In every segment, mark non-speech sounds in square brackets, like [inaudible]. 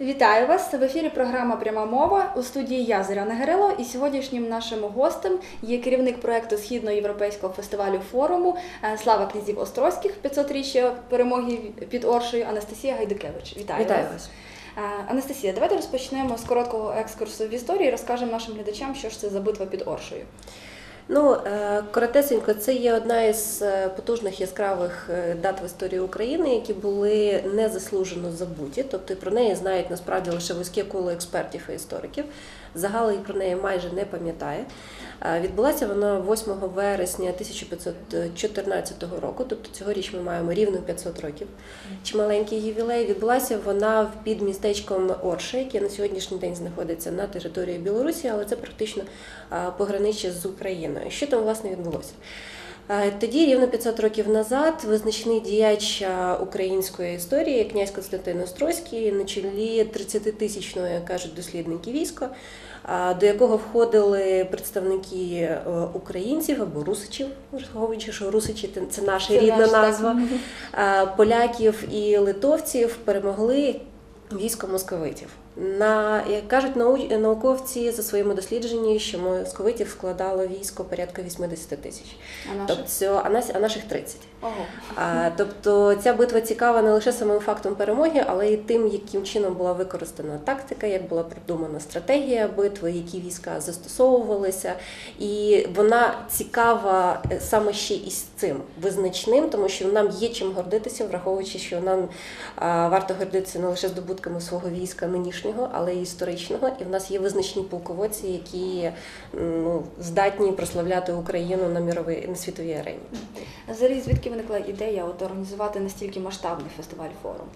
Вітаю вас! В ефірі програма Пряма мова у студії я Зоряна Герило. І сьогоднішнім нашим гостем є керівник проекту Східноєвропейського фестивалю форуму е, Слава князів Острозьких 500-річчя перемоги під Оршею Анастасія Гайдукевич. Вітаю, Вітаю вас. вас. Е, Анастасія, давайте розпочнемо з короткого екскурсу в історії. Розкажемо нашим глядачам, що ж це за битва під Оршею. Ну, е, коротесенько, це є одна із е, потужних яскравих е, дат в історії України, які були незаслужено забуті. Тобто про неї знають насправді лише вузьке коло експертів і істориків. Загал про неї майже не пам'ятає. Е, Відбулася вона 8 вересня 1514 року, тобто цьогоріч ми маємо рівно 500 років. Чималенький ювілей. Відбулася вона під містечком Орше, яке на сьогоднішній день знаходиться на території Білорусі, але це практично е, пограниччя з Україною. Що там власне відбулося? Е, Тоді, рівно 500 років назад, визначний діяч української історії, князь Константин Острозький, на чолі 30-тисячного, як кажуть дослідники війська, е, до якого входили представники е, українців або русичів, враховуючи, що русичі це- наша Це рідна так. назва, е, поляків і литовців перемогли військо московитів. На як кажуть нау- науковці за своїми дослідженнями, що московитів складало військо порядка 80 тисяч. А? Тобто, а нас а наших 30. Ого. А, тобто ця битва цікава не лише самим фактом перемоги, але й тим, яким чином була використана тактика, як була продумана стратегія битви, які війська застосовувалися. І вона цікава е, саме ще із цим визначним, тому що нам є чим гордитися, враховуючи, що нам а, варто гордитися не лише здобутками свого війська нинішнього, але й історичного. І в нас є визначні полководці, які ну, здатні прославляти Україну на міровій на світовій арені. Взагалі, звідки виникла ідея от, організувати настільки масштабний фестиваль форум?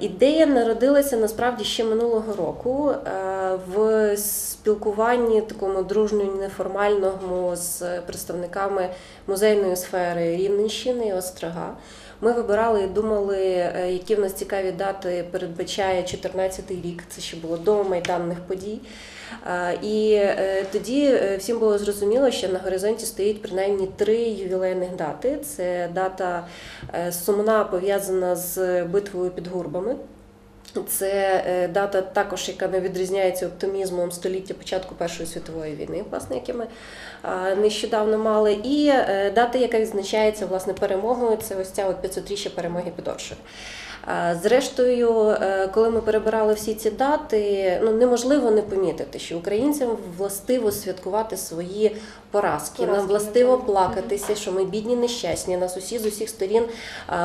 Ідея народилася насправді ще минулого року е, в спілкуванні такому дружньому, неформальному з представниками музейної сфери Рівненщини і Острога. Ми вибирали і думали, е, які в нас цікаві дати передбачає 14-й рік. Це ще було до майданних подій. І е, тоді е, всім було зрозуміло, що на горизонті стоїть принаймні три ювілейних дати. Це дата сумна пов'язана з битвою під гурбами. Це е, дата також, яка не відрізняється оптимізмом століття початку Першої світової війни, власне, яке ми нещодавно мали. І е, дата, яка відзначається власне перемогою, це ось ця от 500-річчя перемоги Підошви. Зрештою, е, коли ми перебирали всі ці дати, ну неможливо не помітити, що українцям властиво святкувати свої поразки. Поразки, Нам властиво плакатися, що ми бідні, нещасні. Нас усі з усіх сторін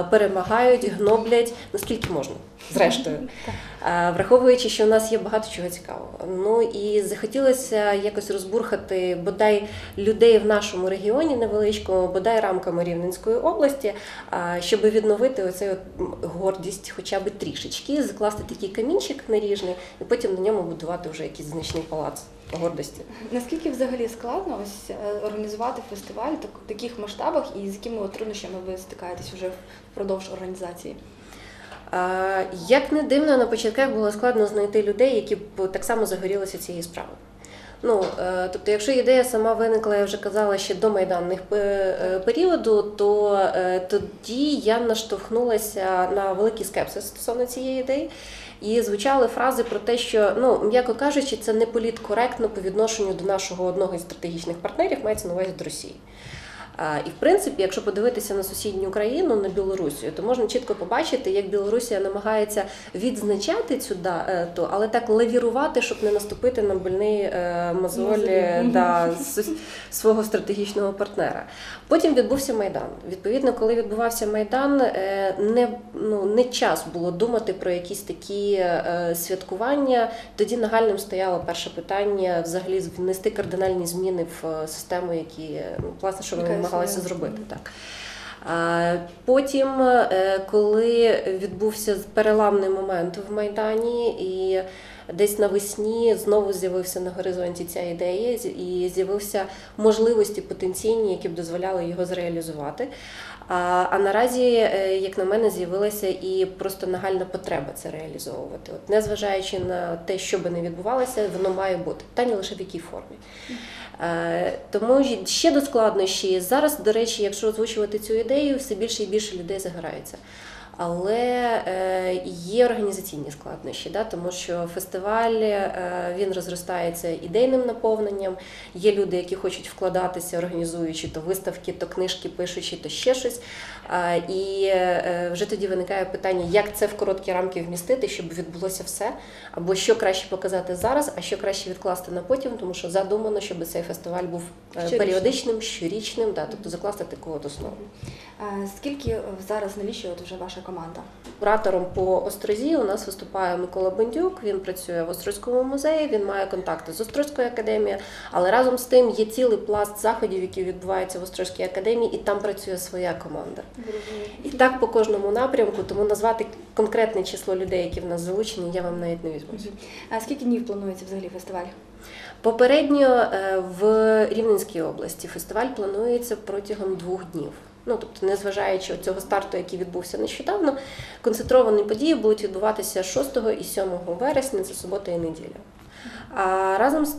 перемагають, гноблять наскільки можна, зрештою. [laughs] Враховуючи, що у нас є багато чого цікавого. Ну і захотілося якось розбурхати бодай людей в нашому регіоні невеличкому, бодай рамками Рівненської області, щоб відновити оцей от гордість, хоча б трішечки, закласти такий камінчик наріжний, і потім на ньому будувати вже якийсь значний палац гордості. Наскільки взагалі складно ось е, організувати фестиваль так- в таких масштабах і з якими труднощами ви стикаєтесь вже впродовж організації? Як не дивно, на початках було складно знайти людей, які б так само загорілися цією справою. Ну, е, тобто, якщо ідея сама виникла, я вже казала, ще до майданних е, періоду, то е, тоді я наштовхнулася на великий скепсис стосовно цієї ідеї. І звучали фрази про те, що ну м'яко кажучи, це не політкоректно по відношенню до нашого одного із стратегічних партнерів, мається на увазі до Росії. І в принципі, якщо подивитися на сусідню країну, на Білорусію, то можна чітко побачити, як Білорусія намагається відзначати цю дату, але так лавірувати, щоб не наступити на больний е, мозоль Мозолі. е, да, свого стратегічного партнера. Потім відбувся майдан. Відповідно, коли відбувався майдан, е, не ну не час було думати про якісь такі е, святкування. Тоді нагальним стояло перше питання взагалі внести кардинальні зміни в е, систему, які е, ну, власне, що ми Яка намагалися зробити. Так. Потім, е, коли відбувся переламний момент в Майдані, і десь навесні знову з'явився на горизонті ця ідея, і з'явився можливості потенційні, які б дозволяли його зреалізувати. А, а наразі, е, як на мене, з'явилася і просто нагальна потреба це реалізовувати. От, незважаючи на те, що би не відбувалося, воно має бути, питання лише в якій формі. Е, Тому ще до складнощі. Зараз, до речі, якщо озвучувати цю ідею, все більше і більше людей загораються. Але е, є організаційні складнощі, да, тому що фестиваль е, він розростається ідейним наповненням. Є люди, які хочуть вкладатися, організуючи то виставки, то книжки, пишучи, то ще щось. І е, вже тоді виникає питання, як це в короткі рамки вмістити, щоб відбулося все, або що краще показати зараз, а що краще відкласти на потім, тому що задумано, щоб цей фестиваль був Щорічним. періодичним, щорічним, да, тобто закласти таку от основу. Скільки зараз навіщо от вже ваша команда? Куратором по Острозі у нас виступає Микола Бендюк. Він працює в Острозькому музеї. Він має контакти з Острозькою академією, але разом з тим є цілий пласт заходів, які відбуваються в Острозькій академії, і там працює своя команда. І так по кожному напрямку, тому назвати конкретне число людей, які в нас залучені, я вам навіть не візьмусь. А скільки днів планується взагалі фестиваль? Попередньо е, в Рівненській області фестиваль планується протягом двох днів. Ну тобто, незважаючи від цього старту, який відбувся нещодавно, концентровані події будуть відбуватися 6 і 7 вересня, це субота і неділя. А разом з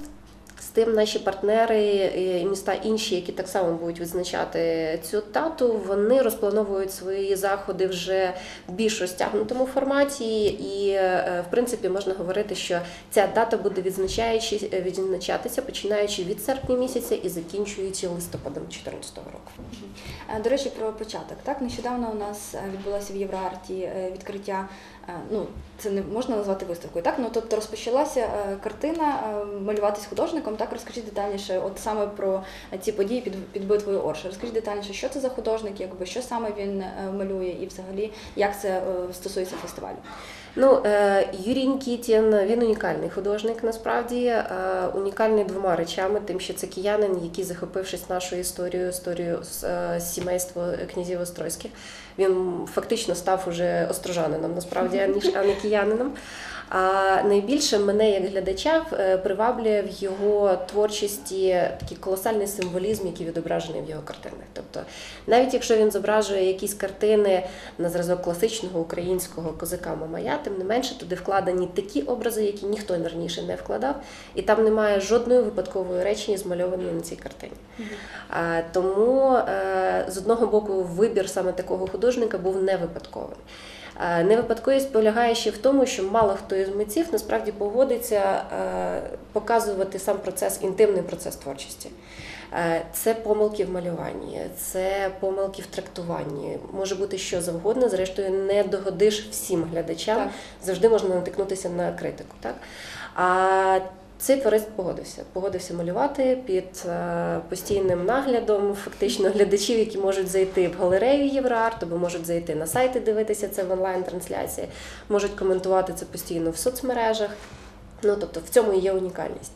з тим наші партнери і міста інші, які так само будуть відзначати цю дату, вони розплановують свої заходи вже в більш розтягнутому форматі, і е, в принципі можна говорити, що ця дата буде відзначаючи відзначатися починаючи від серпня місяця і закінчуючи листопадом 2014 року. Е, До речі, про початок. Так, нещодавно у нас е, відбулося в Євроарті е, відкриття. Е, Ну, це не можна назвати виставкою, так? Ну тобто розпочалася е, картина е, малюватись художником. Так, розкажіть детальніше, от саме про ці події під, під битвою Орша. Розкажіть детальніше, що це за художник, якби що саме він малює, і взагалі як це стосується фестивалю. Ну, е, Юрій Нікітін, він унікальний художник, насправді е, унікальний двома речами, тим, що це киянин, який, захопившись нашою історією, історією е, сімейства князів Острозьких, він фактично став уже острожанином, насправді, а не киянином. А найбільше мене як глядача е, приваблює в його творчості такий колосальний символізм, який відображений в його картинах. Тобто, навіть якщо він зображує якісь картини на зразок класичного українського козака Мамая, тим не менше туди вкладені такі образи, які ніхто раніше не вкладав, і там немає жодної випадкової речі, змальованої на цій картині. А, Тому е, з одного боку вибір саме такого художника був не випадковим. Е, Невипадковість полягає ще в тому, що мало хто із митців насправді погодиться е, показувати сам процес, інтимний процес творчості. Е, Це помилки в малюванні, це помилки в трактуванні. Може бути що завгодно. Зрештою, не догодиш всім глядачам. Так. Завжди можна натикнутися на критику. Так? А цей творець погодився. Погодився малювати під е, постійним наглядом фактично глядачів, які можуть зайти в галерею Євроарт, або можуть зайти на сайти, дивитися це в онлайн-трансляції, можуть коментувати це постійно в соцмережах. Ну тобто в цьому і є унікальність.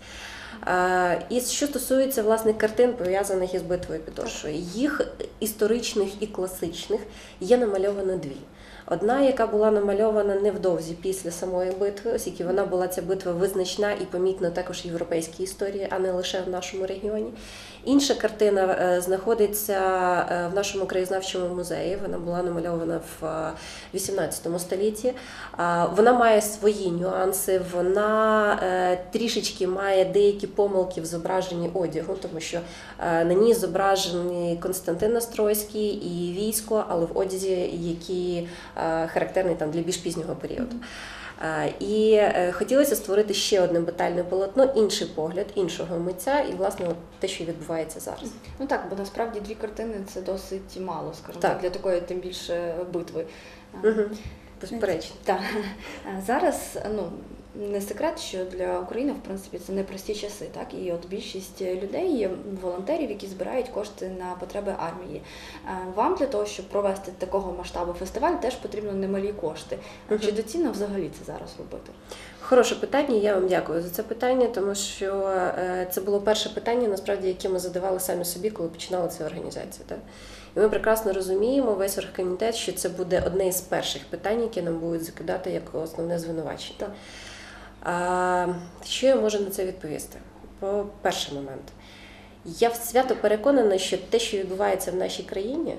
Е, І що стосується власне картин, пов'язаних із битвою під Оршою, їх історичних і класичних є намальовано дві. Одна, яка була намальована невдовзі після самої битви, оскільки вона була ця битва визначна і помітна також в європейській історії, а не лише в нашому регіоні. Інша картина е, знаходиться е, в нашому краєзнавчому музеї. Вона була намальована в е, 18 столітті. Вона має свої нюанси, вона е, трішечки має деякі помилки в зображенні одягу, тому що е, на ній зображений Константин Острозький і військо, але в одязі, е, характерний там для більш пізнього періоду. Е, І е, хотілося створити ще одне батальне полотно, інший погляд іншого митця, і власне от те, що відбувається зараз. Ну так, бо насправді дві картини це досить мало, скажімо Так. так, для такої тим більше битви. Угу. Безперечно. Так. Зараз ну не секрет, що для України в принципі це непрості часи, так і от більшість людей є волонтерів, які збирають кошти на потреби армії. Е, Вам для того, щоб провести такого масштабу фестиваль, теж потрібно немалі кошти. А Чи доцільно взагалі це зараз робити? Хороше питання. Я вам дякую за це питання, тому що е, це було перше питання, насправді, яке ми задавали самі собі, коли починали цю організацію. Так? І ми прекрасно розуміємо весь оргкомітет, що це буде одне із перших питань, які нам будуть закидати як основне звинувачення. Так. А, що я можу на це відповісти? По перший момент. Я свято переконана, що те, що відбувається в нашій країні,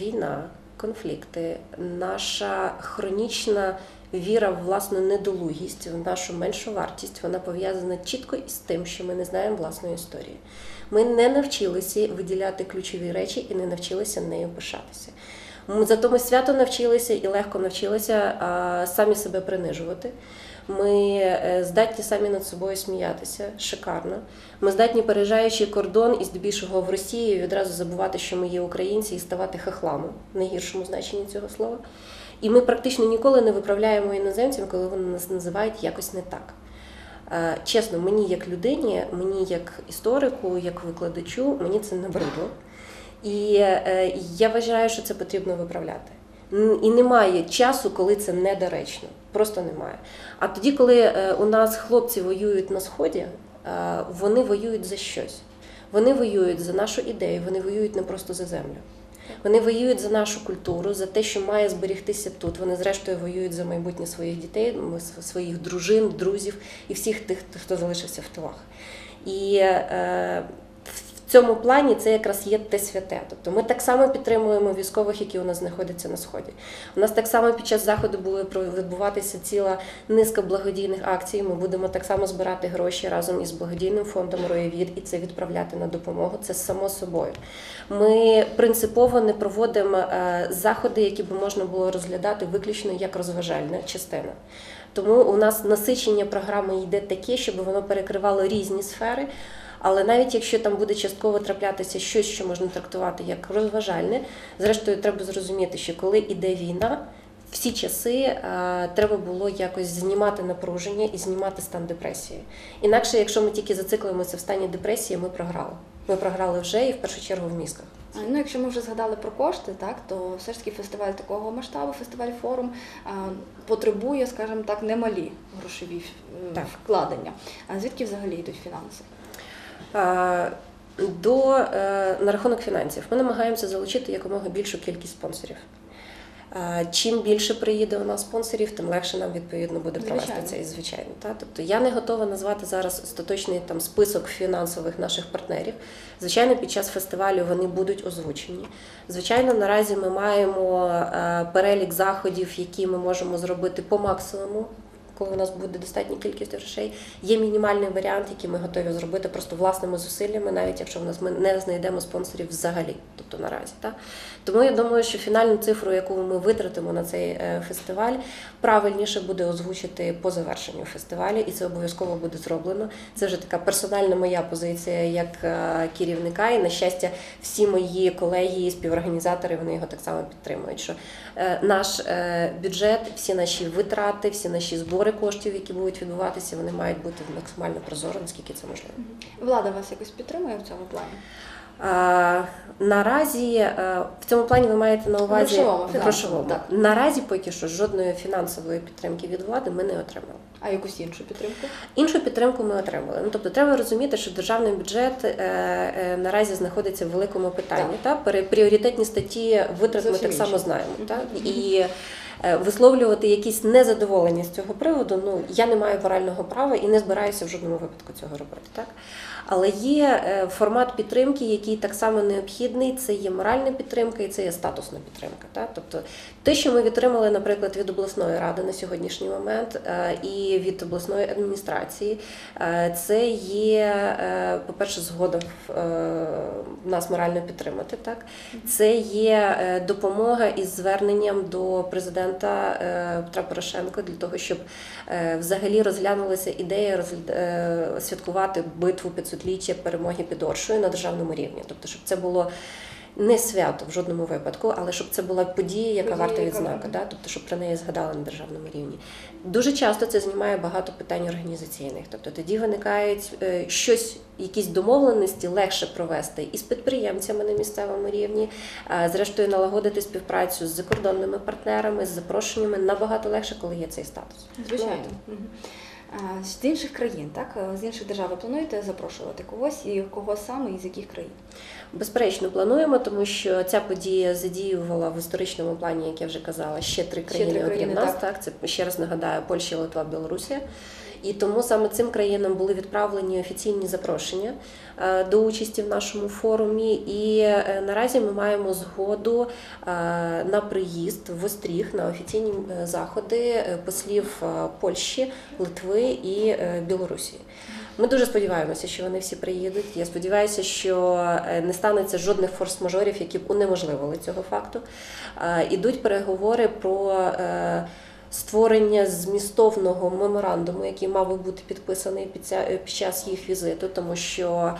війна, конфлікти, наша хронічна віра в власну недолугість, в нашу меншу вартість, вона пов'язана чітко із тим, що ми не знаємо власної історії. Ми не навчилися виділяти ключові речі і не навчилися нею пишатися. Зато ми свято навчилися і легко навчилися самі себе принижувати. Ми е, здатні самі над собою сміятися шикарно. Ми здатні, переїжджаючи кордон і здебільшого в Росії, відразу забувати, що ми є українці, і ставати хахлами в найгіршому значенні цього слова. І ми практично ніколи не виправляємо іноземцям, коли вони нас називають якось не так. Е, Чесно, мені як людині, мені як історику, як викладачу, мені це набридло. І е, я вважаю, що це потрібно виправляти. І немає часу, коли це недоречно. Просто немає. А тоді, коли е, у нас хлопці воюють на сході, е, вони воюють за щось. Вони воюють за нашу ідею, вони воюють не просто за землю. Вони воюють за нашу культуру, за те, що має зберігтися тут. Вони, зрештою, воюють за майбутнє своїх дітей, своїх дружин, друзів і всіх тих, хто залишився в тилах. І е, в цьому плані це якраз є те святе. Тобто ми так само підтримуємо військових, які у нас знаходяться на сході. У нас так само під час заходу буде відбуватися ціла низка благодійних акцій. Ми будемо так само збирати гроші разом із благодійним фондом Роєвід і це відправляти на допомогу. Це само собою. Ми принципово не проводимо е, заходи, які б можна було розглядати виключно як розважальна частина. Тому у нас насичення програми йде таке, щоб воно перекривало різні сфери. Але навіть якщо там буде частково траплятися щось, що можна трактувати як розважальне, зрештою треба зрозуміти, що коли іде війна, всі часи е, треба було якось знімати напруження і знімати стан депресії. Інакше, якщо ми тільки зациклимося в стані депресії, ми програли. Ми програли вже і в першу чергу в мізках. Ну, якщо ми вже згадали про кошти, так то все ж таки фестиваль такого масштабу, фестиваль форум а, потребує, скажімо так, немалі грошові е, Так. вкладення. А звідки взагалі йдуть фінанси? До е, на рахунок фінансів ми намагаємося залучити якомога більшу кількість спонсорів. Чим більше приїде у нас спонсорів, тим легше нам відповідно буде провести Звичайно. це і звичайно. Та тобто я не готова назвати зараз остаточний там список фінансових наших партнерів. Звичайно, під час фестивалю вони будуть озвучені. Звичайно, наразі ми маємо е, перелік заходів, які ми можемо зробити по максимуму. Коли у нас буде достатня кількість грошей, є мінімальний варіант, який ми готові зробити просто власними зусиллями, навіть якщо в нас ми не знайдемо спонсорів взагалі, тобто наразі. Так? Тому я думаю, що фінальну цифру, яку ми витратимо на цей е, фестиваль, правильніше буде озвучити по завершенню фестивалю, і це обов'язково буде зроблено. Це вже така персональна моя позиція як е, керівника, і на щастя, всі мої колеги і співорганізатори вони його так само підтримують. Що е, наш бюджет, всі наші витрати, всі наші збори коштів, які будуть відбуватися, вони мають бути максимально прозоро, наскільки це можливо. Влада вас якось підтримує в цьому плані? А, наразі е, в цьому плані ви маєте на увазі Грошовому, грошовому. так. Наразі поки що жодної фінансової підтримки від влади ми не отримали. А якусь іншу підтримку? Іншу підтримку ми отримали. Ну тобто, треба розуміти, що державний бюджет е, е, наразі знаходиться в великому питанні. Та Пере- пріоритетні статті витрат ми так само знаємо. Так і висловлювати якісь незадоволення з цього приводу. Ну я не маю морального права і не збираюся в жодному випадку цього робити. Так але є е, формат підтримки, який так само необхідний. Це є моральна підтримка і це є статусна підтримка. Так? Тобто те, що ми отримали, наприклад, від обласної ради на сьогоднішній момент е, і від обласної адміністрації, е, це є, по-перше, згода нас морально підтримати. Так? Це є допомога із зверненням до президента Петра Порошенка для того, щоб взагалі розглянулася ідея святкувати битву 500-ліття перемоги під Оршою на державному рівні. Тобто, щоб це було не свято в жодному випадку, але щоб це була подія, яка Подія, варта яка да? тобто, щоб про неї згадали на державному рівні. Дуже часто це знімає багато питань організаційних. Тобто тоді виникають е, щось, якісь домовленості легше провести із підприємцями на місцевому рівні, зрештою налагодити співпрацю з закордонними партнерами, з запрошеннями набагато легше, коли є цей статус. Звичайно. З інших країн, так? З інших держав ви плануєте запрошувати когось і кого саме і з яких країн? Безперечно, плануємо, тому що ця подія задіювала в історичному плані, як я вже казала, ще три країни, три окрім країни, нас. так. Так. це ще раз нагадаю, Польща, Литва, Білорусія. І тому саме цим країнам були відправлені офіційні запрошення е, до участі в нашому форумі. І е, наразі ми маємо згоду е, на приїзд в Остріг на офіційні заходи послів Польщі, Литви і Білорусі. Ми дуже сподіваємося, що вони всі приїдуть. Я сподіваюся, що не станеться жодних форс-мажорів, які б унеможливили цього факту. Ідуть переговори про створення змістовного меморандуму, який мав би бути підписаний під, час їх візиту, тому що.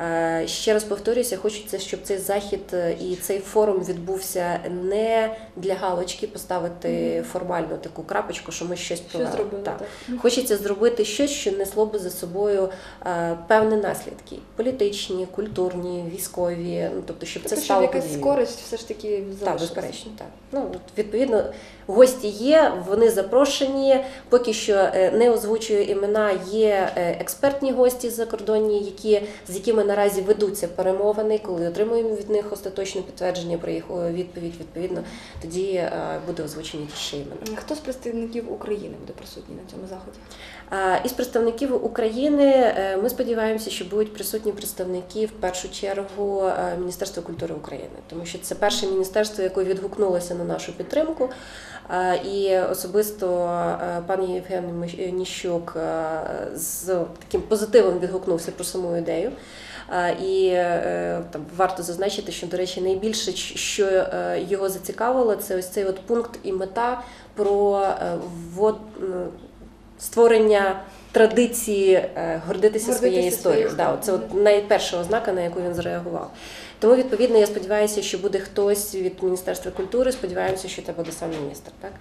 Е, Ще раз повторюся, хочеться, щоб цей захід е, і цей форум відбувся не для галочки, поставити формальну таку крапочку, що ми щось Що зробили? Так. Так. Хочеться зробити щось, що несло би за собою е, певні наслідки: політичні, культурні, військові. Ну тобто, щоб це Тобто, щоб стало якась подією. користь все ж таки Так, безперечно, так. Ну відповідно, гості є, вони запрошені. Поки що не озвучую імена. Є експертні гості закордонні, які з якими наразі ведуться перемовини. Коли отримуємо від них остаточне підтвердження про їх відповідь, відповідно, тоді е, буде озвучені ті ще імена. Хто з представників України буде присутній на цьому заході? Із представників України е, ми сподіваємося, що будуть присутні представники в першу чергу е, Міністерства культури України, тому що це перше міністерство, яке відгукнулося на нашу підтримку. Е, І особисто е, пан Євген Ніщук е, з таким позитивом відгукнувся про саму ідею. І е, там варто зазначити, що до речі, найбільше що е, його зацікавило, це ось цей от пункт і мета про е, ввод- створення традиції гордитися, Гордитися своєю історією. Да, це от найперша ознака, на яку він зреагував. Тому, відповідно, я сподіваюся, що буде хтось від Міністерства культури. Сподіваємося, що це буде сам міністр. Так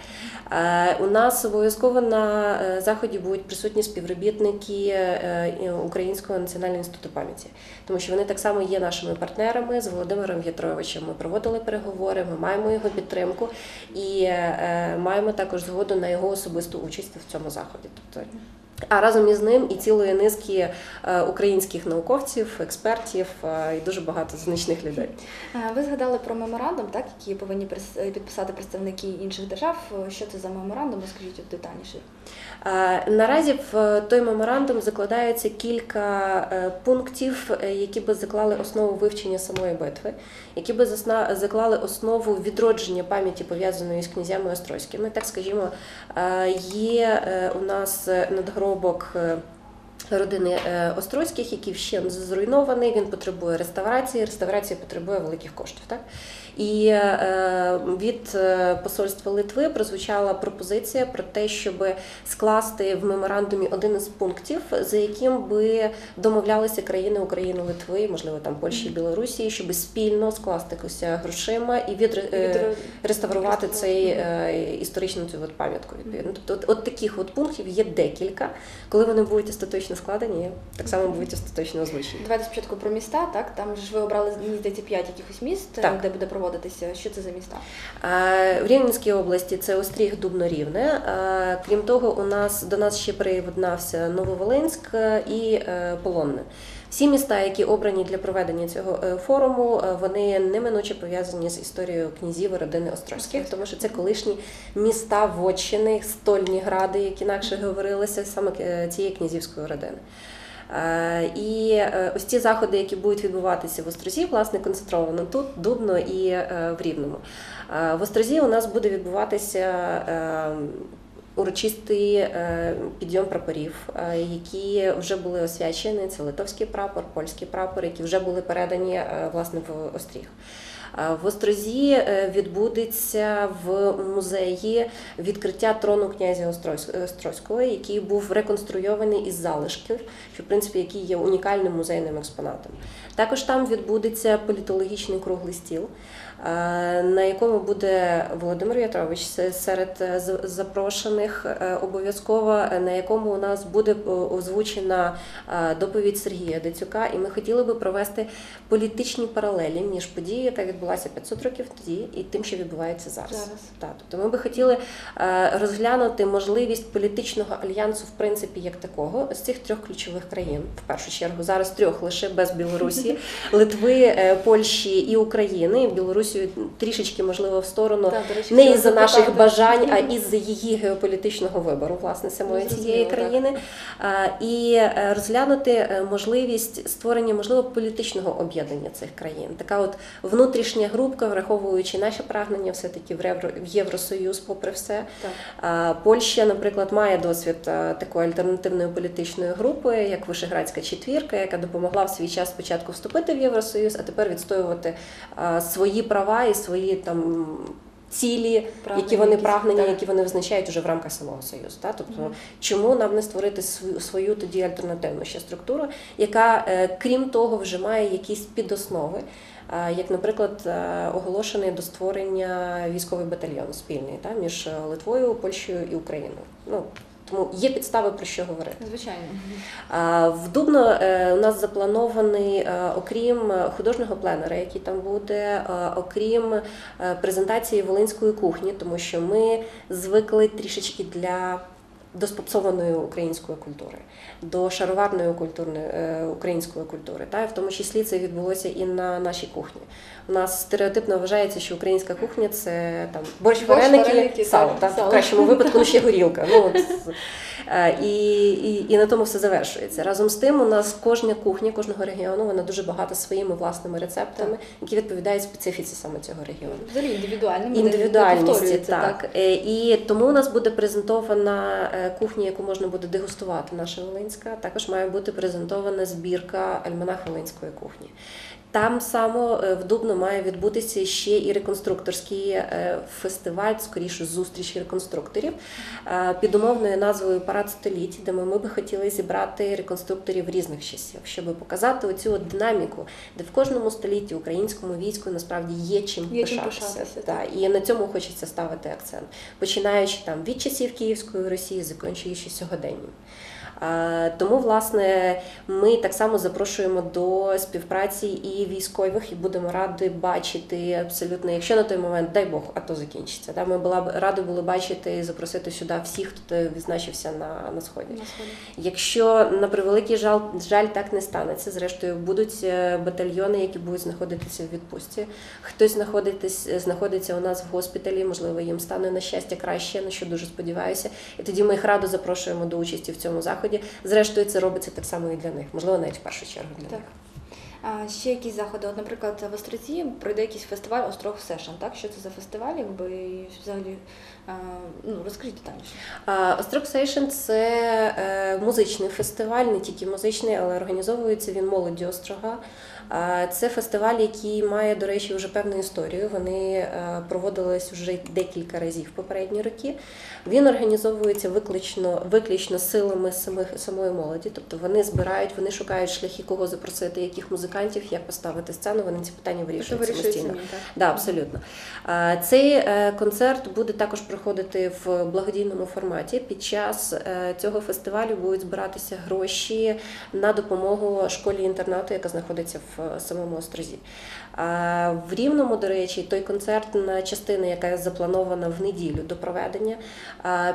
е, у нас обов'язково на е, заході будуть присутні співробітники е, Українського національного інституту пам'яті, тому що вони так само є нашими партнерами з Володимиром В'ятровичем. Ми проводили переговори, ми маємо його підтримку і маємо також згоду на його особисту участь в цьому заході. Тобто а разом із ним і цілої низки е, українських науковців, експертів е, і дуже багато значних людей. Е, Ви згадали про меморандум, так, який повинні підписати представники інших держав. Що це за меморандум? Розкажіть от детальніше. Наразі в той меморандум закладається кілька пунктів, які би заклали основу вивчення самої битви, які би заклали основу відродження пам'яті пов'язаної з князями острозькими. Так скажімо, є у нас е, надгробок. е, Родини е, Острозьких, який вщент зруйнований, він потребує реставрації. Реставрація потребує великих коштів. Так? І е, від е, посольства Литви прозвучала пропозиція про те, щоб скласти в меморандумі один із пунктів, за яким би домовлялися країни України, Литви, можливо, там Польщі і Білорусі, щоб спільно скластися грошима і від, е, реставрувати цей історичну цю от пам'ятку. Відповідно, тобто, от, от таких от пунктів є декілька. Коли вони будуть остаточно складені, так само будуть остаточно озвучені. Давайте спочатку про міста. Так, там ж ви обрали здається п'ять якихось міст, Так. де буде проводитися. Що це за міста? Е, В Рівненській області це Остріг Дубно-Рівне. Е, Крім того, у нас до нас ще приєднався Нововолинськ е, і Полонне. Всі міста, які обрані для проведення цього форуму, вони неминуче пов'язані з історією князів і родини Острозьких, тому що це колишні міста Вотчини, стольні гради, як інакше говорилося, саме цієї князівської родини. Е, І е, ось ці заходи, які будуть відбуватися в Острозі, власне, концентровано тут, Дубно і е, в Рівному. В Острозі у нас буде відбуватися урочистий підйом прапорів, які вже були освячені. Це литовський прапор, польський прапор, які вже були передані власне в Остріг. Е, В Острозі е, відбудеться в музеї відкриття трону князя Острозь- Острозького, який був реконструйований із залишків, що в принципі який є унікальним музейним експонатом. Також там відбудеться політологічний круглий стіл, е, на якому буде Володимир Ятрович серед е, запрошених е, обов'язково, е, на якому у нас буде е, озвучена е, доповідь Сергія Децюка, і ми хотіли би провести політичні паралелі між подією, яка відбулася 500 років тоді, і тим, що відбувається зараз. Зараз. Так, тобто ми би хотіли е, розглянути можливість політичного альянсу, в принципі, як такого, з цих трьох ключових країн, в першу чергу, зараз трьох лише без Білорусі, [laughs] Литви, е, Польщі і України. Білорусію трішечки можливо в сторону. Так, речі, Не із-за наших запитати. бажань, а із-за її геополітичного вибору, власне, самої Ну, цієї так. країни, А, і е, розглянути е, можливість створення можливо політичного об'єднання цих країн. Така от внутрішня групка, враховуючи наші прагнення, все таки в Євро- в Євросоюз, попри все. Так. Польща, наприклад, має досвід такої альтернативної політичної групи, як Вишеградська четвірка, яка допомогла в свій час спочатку вступити в Євросоюз, а тепер відстоювати свої права і свої там. Цілі, Прагнення які вони прагнення, так. які вони визначають уже в рамках самого союзу. Та? Тобто, Мгм. чому нам не створити свою, свою тоді альтернативну ще структуру, яка, е, крім того, вже має якісь підоснови, е, як, наприклад, е, оголошений до створення військовий батальйон спільний та, між Литвою, Польщею і Україною. Ну, тому є підстави про що говорити. Звичайно. В Дубно е, у нас запланований, е, окрім художнього пленера, який там буде, е, окрім презентації волинської кухні, тому що ми звикли трішечки для до спопсованої української культури, до шароварної культурної е, української культури. Та в тому числі це відбулося і на нашій кухні. У нас стереотипно вважається, що українська кухня це там борщ, Борщ, вареники, вареники, сало. Та, в кращому випадку ну, ще [laughs] горілка. Ну, от, і, і, і на тому все завершується. Разом з тим, у нас кожна кухня кожного регіону вона дуже багата своїми власними рецептами, які відповідають специфіці саме цього регіону. Взагалі індивідуальним не Індивідуальності, повторюється, так. Е, І тому у нас буде презентована е, кухня, яку можна буде дегустувати, наша Волинська. Також має бути презентована збірка альманах Волинської кухні. Там само е, в Дубно має відбутися ще і реконструкторський е, фестиваль, скоріше зустріч реконструкторів е, під умовною назвою Парад століть, де ми, би хотіли зібрати реконструкторів різних часів, щоб показати оцю от динаміку, де в кожному столітті українському війську насправді є чим Є чим пишатися. Так, і на цьому хочеться ставити акцент, починаючи там від часів Київської Росії, закінчуючи сьогоденням. А, Тому, власне, ми так само запрошуємо до співпраці і військових, і будемо раді бачити абсолютно, якщо на той момент, дай Бог, АТО закінчиться. Да, ми була б раді були бачити і запросити сюди всіх, хто відзначився на, на сході. На сході. Якщо на превеликий жаль, жаль так не станеться, зрештою будуть е, батальйони, які будуть знаходитися в відпустці. Хтось знаходитись, знаходиться у нас в госпіталі, можливо, їм стане на щастя краще, на що дуже сподіваюся. І тоді ми їх радо запрошуємо до участі в цьому заході. Зрештою, це робиться так само і для них, можливо, навіть в першу чергу для Так. них. Ще якісь заходи? От, наприклад, в Остроці пройде якийсь фестиваль Острог Сешн, так? Що це за фестиваль? Якби взагалі ну, розкажіть детальніше. Острог Сейшн це е, музичний фестиваль, не тільки музичний, але організовується він молоді Острога. Це фестиваль, який має, до речі, вже певну історію. Вони е, проводились вже декілька разів в попередні роки. Він організовується виключно, виключно силами самих самої молоді. Тобто вони збирають, вони шукають шляхи, кого запросити, яких музикантів, як поставити сцену. Вони ці питання вирішують вирішують самостійно. самі, так? Да, абсолютно. Цей е, концерт буде також проходити в благодійному форматі. Під час е, цього фестивалю будуть збиратися гроші на допомогу школі-інтернату, яка знаходиться в е, самому Острозі. А В Рівному, до речі, той концертна частина, яка запланована в неділю до проведення,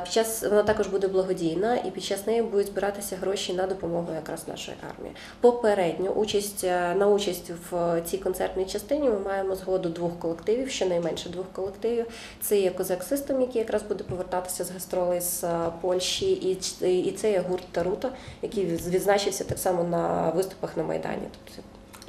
під час вона також буде благодійна, і під час неї будуть збиратися гроші на допомогу якраз нашої армії. Попередньо участь е, на участь в цій концертній частині ми маємо згоду двох колективів, щонайменше двох колективів. Це є Козак Систем, який якраз буде повертатися з гастролей з е, Польщі, і, це є гурт Тарута, який відзначився так само на виступах на Майдані.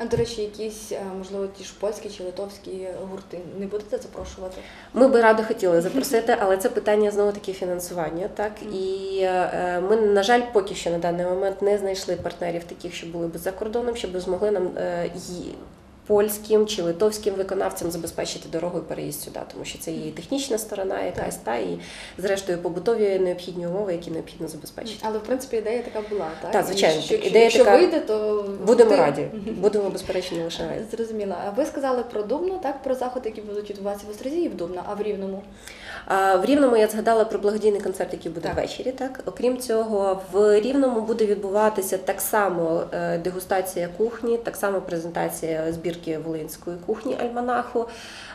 А до речі, якісь, е, можливо, ті ж польські чи литовські гурти не будете запрошувати? Ми би радо хотіли запросити, але це питання знову таки фінансування. Так і е, ми, на жаль, поки що на даний момент не знайшли партнерів таких, що були б за кордоном, щоб змогли нам е, польським чи литовським виконавцям забезпечити дорогу і переїзд сюди, тому що це і технічна сторона, якась та і зрештою побутові необхідні умови, які необхідно забезпечити. Але в принципі ідея така була, так? Так, звичайно, що, ідея якщо така- вийде, то Будемо гурти- раді, будемо безперечно лише раді. Зрозуміла. А ви сказали про Дубно, так? Про заходи, які будуть відбуватися в Острозі і в Дубно, а в Рівному? А, В Рівному я згадала про благодійний концерт, який буде Так. ввечері. Так, окрім цього, в Рівному буде відбуватися так само е, дегустація кухні, так само презентація збірки волинської кухні Альманаху.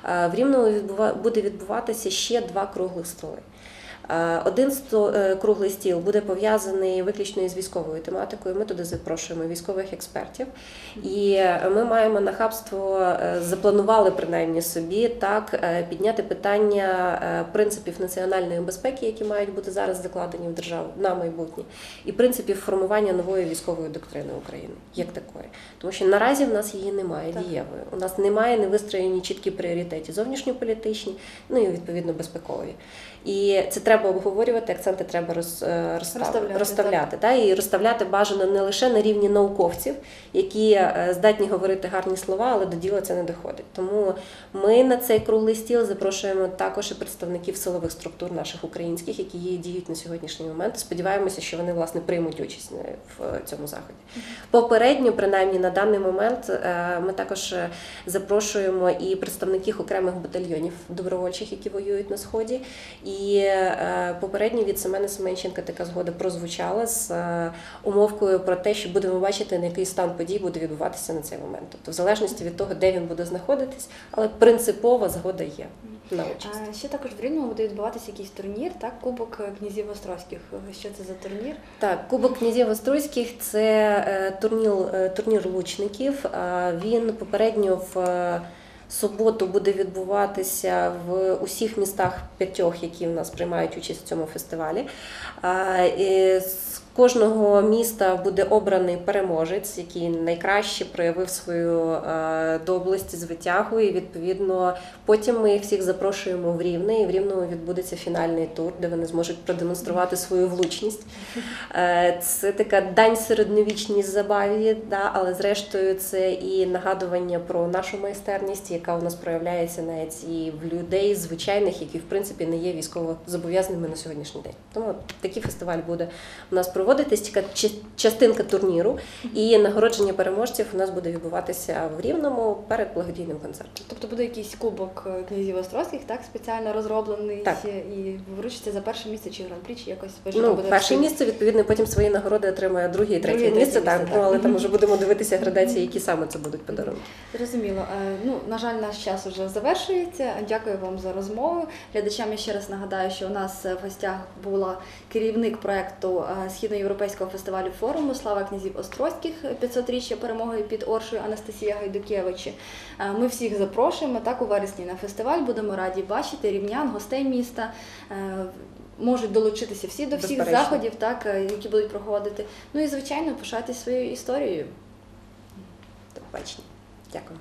В Рівному буде відбуватися ще два круглих столи. Е, Один е, круглий стіл буде пов'язаний виключно із військовою тематикою. Ми туди запрошуємо військових експертів, і ми маємо нахабство е, запланували принаймні собі так підняти питання принципів національної безпеки, які мають бути зараз закладені в державу на майбутнє, і принципів формування нової військової доктрини України як такої. Тому що наразі в нас її немає дієвої. У нас немає не вистроєні чіткі пріоритети зовнішньополітичні, ну і відповідно безпекові. І це треба обговорювати, акценти треба роз, е, розстав- Розставляти, розставляти та, і розставляти бажано не лише на рівні науковців, які е, здатні говорити гарні слова, але до діла це не доходить. Тому ми на цей круглий стіл запрошуємо також і представників силових структур наших українських, які і діють на сьогоднішній момент. Сподіваємося, що вони власне приймуть участь е, в цьому заході. Попередньо, принаймні на даний момент, ми також запрошуємо і представників окремих батальйонів добровольчих, які воюють на сході. І е, попередньо від Семена Семенченка така згода прозвучала з е, умовкою про те, що будемо бачити, на який стан подій буде відбуватися на цей момент. Тобто, в залежності від того, де він буде знаходитись, але принципова згода є на участь. Ще також в Рівному буде відбуватися якийсь турнір, так? Кубок князів Острозьких. Що це за турнір? Так, Кубок князів Острозьких це е, турнір, турнір лучників. Він попередньо в суботу буде відбуватися в усіх містах п'ятьох, які в нас приймають участь в цьому фестивалі. З кожного міста буде обраний переможець, який найкраще проявив свою е, доблесть і звитягу. І відповідно потім ми їх всіх запрошуємо в Рівне, і в Рівному відбудеться фінальний тур, де вони зможуть продемонструвати свою влучність. Е, Це така дань середньовічній забаві, да, але зрештою це і нагадування про нашу майстерність, яка у нас проявляється навіть і в людей звичайних, які в принципі не є військово зобов'язаними на сьогоднішній день. Тому такий фестиваль буде у нас проводитись, частинка турніру, і нагородження переможців у нас буде відбуватися в Рівному перед благодійним концертом. Тобто буде якийсь кубок е, князів Острозьких, так, спеціально розроблений Так. і вручиться за перше місце чи гран-прі, чи якось Ну, буде перше місце, відповідно, потім свої нагороди отримає друге і третє Друге місце. Так, місце, ну, так. але там вже будемо дивитися градації, які саме це будуть подарунки. Зрозуміло. Е, Ну, на жаль, наш час вже завершується. Дякую вам за розмову. Глядачам я ще раз нагадаю, що у нас в гостях була керівник проекту е, Східноєвропейського фестивалю форуму Слава князів Острозьких 500-річчя перемоги під Оршою Анастасія Гайдукевичі. Е, Ми всіх запрошуємо так у вересні на фестиваль. Будемо раді бачити рівнян, гостей міста. Е, Можуть долучитися всі до всіх Безперечно. заходів, так е, які будуть проходити. Ну і звичайно, пишатись своєю історією. До побачення. Дякую.